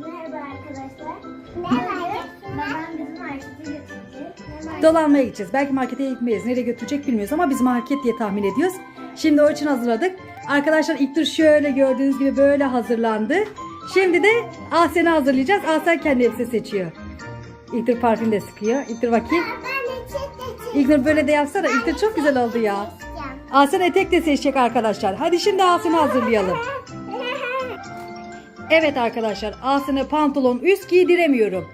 Merhaba arkadaşlar. Merhaba. Babam bizi markete götürecek. Dolanmaya gideceğiz. Belki markete gitmeyiz. Nereye götürecek bilmiyoruz ama biz market diye tahmin ediyoruz. Şimdi o için hazırladık. Arkadaşlar ilk tur şöyle gördüğünüz gibi böyle hazırlandı. Şimdi de Ahsen'i hazırlayacağız. Ahsen kendi elbise seçiyor. İlk tur parfüm de sıkıyor. İlk tur bakayım. Ben de çek de İlk tur böyle de yapsana. İlk tur çok güzel oldu ya. Ahsen etek de seçecek arkadaşlar. Hadi şimdi Ahsen'i hazırlayalım. Evet arkadaşlar Aslı'na pantolon üst giydiremiyorum.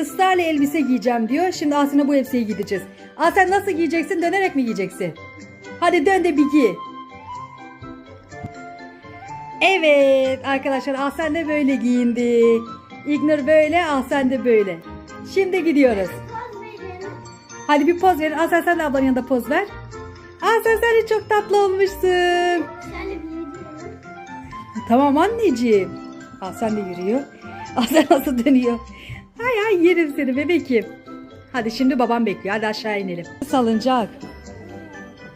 Israrla elbise giyeceğim diyor. Şimdi Aslı'na bu elbiseyi giydireceğiz. Aslen nasıl giyeceksin? Dönerek mi giyeceksin? Hadi dön de bir giy. Evet arkadaşlar Aslen de böyle giyindi. İgnur böyle, Aslen de böyle. Şimdi gidiyoruz. Hadi bir poz verin. Aslen sen de ablanın yanında poz ver. Aslen sen de çok tatlı olmuşsun. Tamam anneciğim. Sen de yürüyor. Sen nasıl dönüyor? Hay hay yerim seni bebekim. Hadi şimdi babam bekliyor. Hadi aşağı inelim. Salıncak.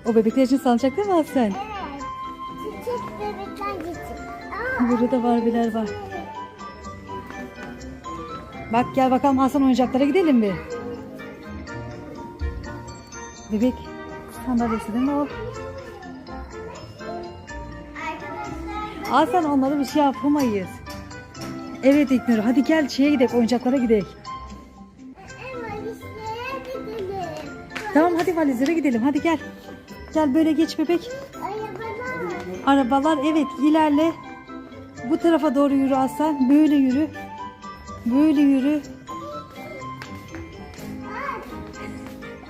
O bebekler için salıncak değil mi Aslen? Evet. Çiçek bebekten geçin. Aa, Burada da Barbie'ler var. Bak gel bakalım Hasan oyuncaklara gidelim mi? Bebek sandalyesi değil mi o? arkadaşlar. Hasan onlara bir şey yapamayız. Evet İknur hadi gel şeye gidelim oyuncaklara gidelim. Tamam hadi valizlere gidelim hadi gel. Gel böyle geç bebek. Arabalar. Arabalar evet ilerle. Bu tarafa doğru yürü Aslan. Böyle yürü. Böyle yürü.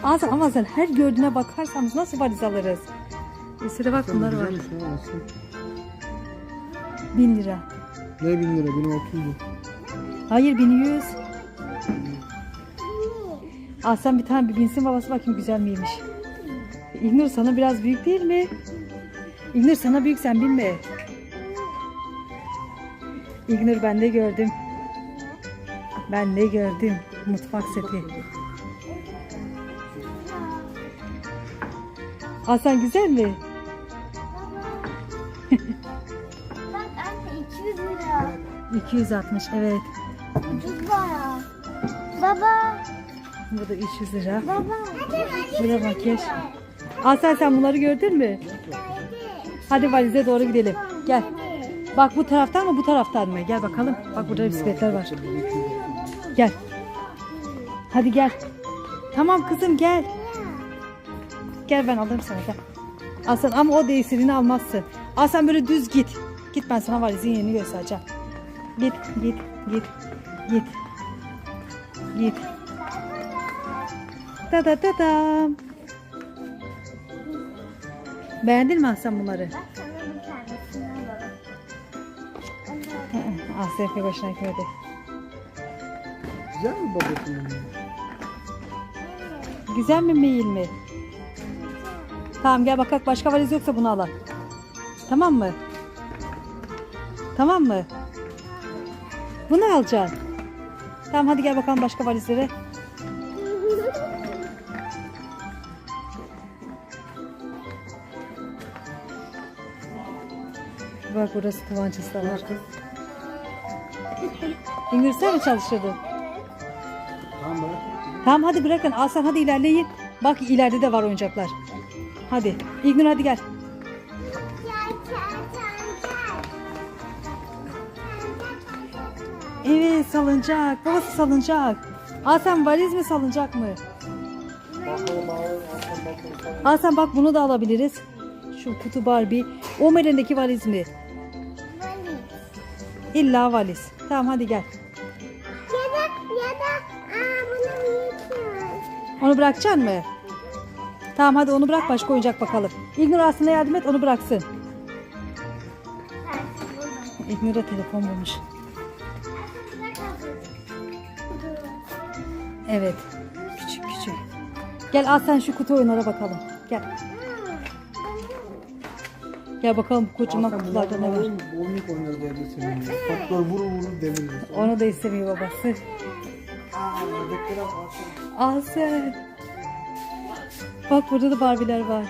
Aslan ama sen her gördüğüne bakarsanız nasıl valiz alırız? Sürü bak bunlar var. Aslında. Bin lira. Ne bin lira? Benim 30 bu. Hayır bin yüz. Aslan bir tane bir binsin babası bakayım güzel miymiş. İlnur sana biraz büyük değil mi? İlnur sana büyük sen bilme. İlnur ben de gördüm. Ben de gördüm. Mutfak seti. Aslan güzel mi? 260 evet. Ucuz baya. Baba. Bu da 300 lira. Baba. Burada makyaj. Aslan sen bunları gördün mü? Hadi valize doğru gidelim. Gel. Bak bu taraftan mı bu taraftan mı? Gel bakalım. Bak burada bisikletler var. Gel. Hadi gel. Tamam kızım gel. Gel ben alırım sana gel. Aslan ama o değiştirini almazsın. Aslan böyle düz git. Git ben sana valizin yerini göstereceğim. Git git git git. Git. Da da da da. Beğendin mi Aslan bunları? Pek hoşuna gitmedi. Güzel mi babasının? Güzel mi mail mi? Tamam gel bakalım başka valiz yoksa bunu alalım. Tamam mı? Tamam mı? Bunu alacaksın. Tamam hadi gel bakalım başka valizlere. Bak burası tabancası da var. İngiliz sen mi çalışıyordun? Tamam bırak. Tamam hadi bırakın. Aslan hadi ilerleyin. Bak ileride de var oyuncaklar. Hadi. İlknur hadi. Gel Evet salıncak. Babası salıncak. Aslan valiz mi salıncak mı? Aslan bak bunu da alabiliriz. Şu kutu Barbie. O merendeki valiz mi? Valiz. İlla valiz. Tamam hadi gel. Ya da ya da aa bunu büyütüyoruz. Onu bırakacaksın mı? Tamam hadi onu bırak başka oyuncak bakalım. İlknur aslında yardım et onu bıraksın. İlknur'a telefon bulmuş. Evet. Küçük küçük. Gel al sen şu kutu oyunlara bakalım. Gel. Gel bakalım bu kocaman kutularda ne var. Oyunluk oynarız evde seninle. Toplar vurur vurur deviririz. Onu da istemiyor babası. Al sen. Bak burada da Barbie'ler var.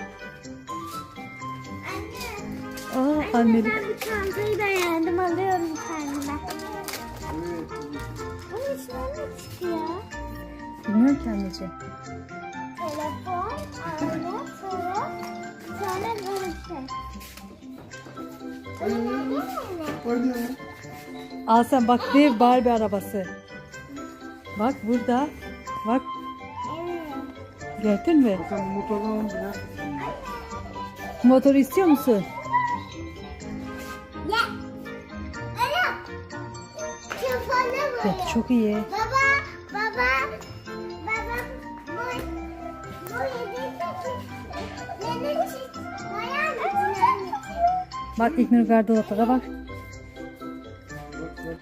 Aa annelik. Ben bu çantayı beğendim alıyorum kendime. Evet. Bilmiyorum ki anneciğim. Telefon, ayna, sonra, sonra görüntü. Hadi ya. Al sen bak dev Barbie arabası. Bak burada. Bak gördün mü? Sen motordan al biraz. Motoru istiyor musun? Ya. Ana. Ya, bu. çok iyi. Baba, Bak İlknur gardıroplara bak. Bak bak.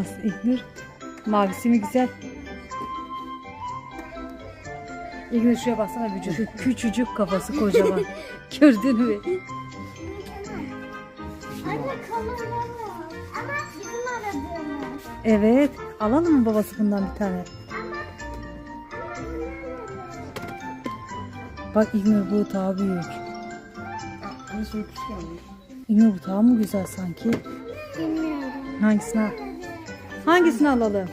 As İlknur. Mavisi mi güzel? İlknur şuraya baksana vücudu. Küçücük kafası kocaman. Gördün mü? Anne kalırlar Ama bizim aradığımız. Evet. Alalım mı babası bundan bir tane? Bak İlknur bu daha büyük. İlknur bu daha mı güzel sanki? Bilmiyorum. Hangisini al? Hangisini alalım?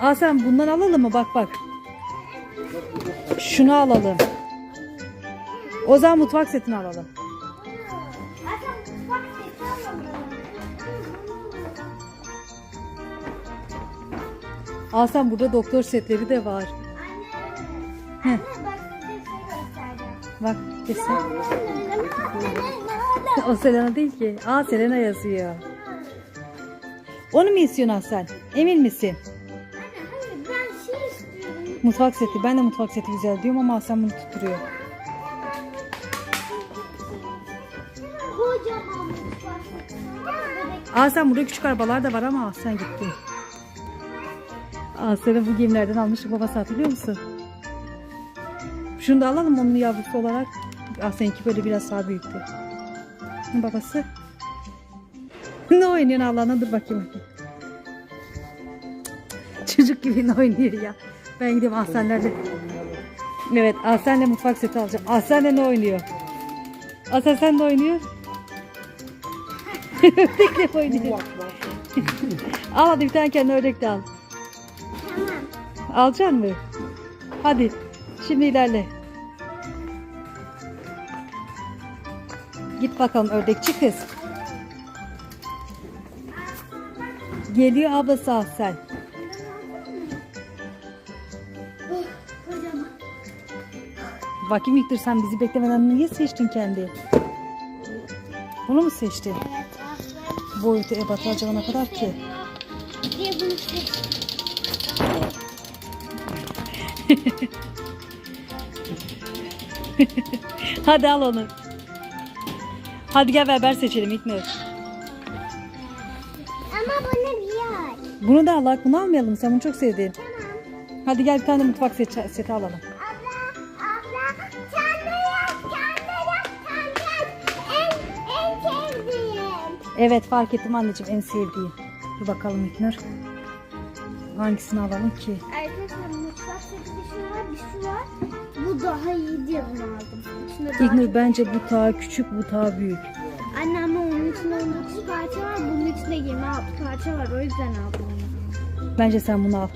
Aa sen bundan alalım mı? Bak bak. Şunu alalım. O zaman mutfak setini alalım. Sen burada doktor setleri de var. Anne. Anne şey. Bak kesin. O Selena değil ki. Aa Selena yazıyor. Onu mu istiyorsun Hasan? Emin misin? Mutfak seti. Ben de mutfak seti güzel diyorum ama Hasan bunu tutturuyor. Sen burada küçük arabalar da var ama Hasan gitti. Selena bu gemilerden almıştık babası hatırlıyor musun? Şunu da alalım onun yavrusu olarak. Aa seninki böyle biraz daha büyüktü. Babası. ne oynuyorsun Allah'ına dur bakayım. Çocuk gibi ne oynuyor ya. Ben gideyim Ahsenlerle. Evet Ahsen'le mutfak seti alacağım. Ahsen'le ne oynuyor? Ahsen sen ne oynuyor? Ördekle oynuyor. Al hadi bir tane kendi ördek de al. Tamam. Alacaksın mı? Hadi. Şimdi ilerle. Git bakalım ördekçi kız. Geliyor ablası. Kocaman. Bakayım İlknur sen bizi beklemeden niye seçtin kendi? Bunu mu seçtin? Boyutu ebatı acaba kadar ki? Hadi al onu. Hadi gel beraber seçelim İlknur. Ama bunu bir yer. Bunu da al. bak, Bunu almayalım. Sen bunu çok sevdin. Tamam. Hadi gel bir tane mutfak seti, seti alalım. Abla, abla, sen de yap, sen de yap, sen de yap. En, en sevdiğim. Evet fark ettim anneciğim en sevdiğin. Dur bakalım İlknur. Hangisini alalım ki? Arkadaşlar daha iyi diye bunu aldım. İçinde daha İlknur bence bu küçük bu büyük. Anne ama onun içinde 19 parça var, bunun içinde 26 parça var. O yüzden aldım onu. Bence sen bunu al.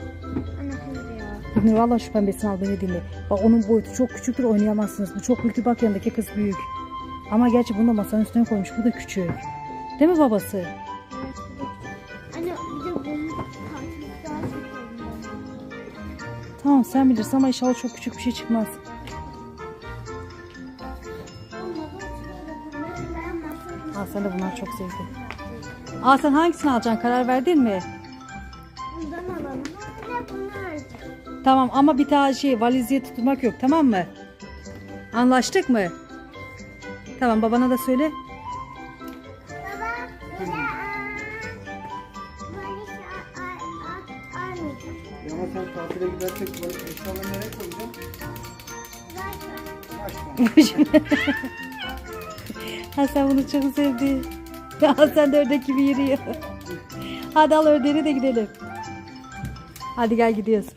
Anne hayır ya. İlknur valla şu pembesini al beni dinle. Bak onun boyutu çok küçüktür oynayamazsınız. Bu çok büyük bak yanındaki kız büyük. Ama gerçi bunu da masanın üstüne koymuş. Bu da küçük. Değil mi babası? Tamam sen bilirsin ama inşallah çok küçük bir şey çıkmaz. Sen de bunlar çok sevdin. Aa sen hangisini alacaksın karar verdin mi? Bundan alalım. Ne bunlar? Tamam ama bir tane şey valizye tutmak yok tamam mı? Anlaştık mı? Tamam babana da söyle. Baba, böyle a- almayacağım. Ya Ama sen tatile gidersek böyle eşyaları nereye koyacaksın? Zaten. Başla. ha sen bunu çok sevdin. Ha sen de ördek gibi yürüyor. Hadi al ördeğini de gidelim. Hadi gel gidiyoruz.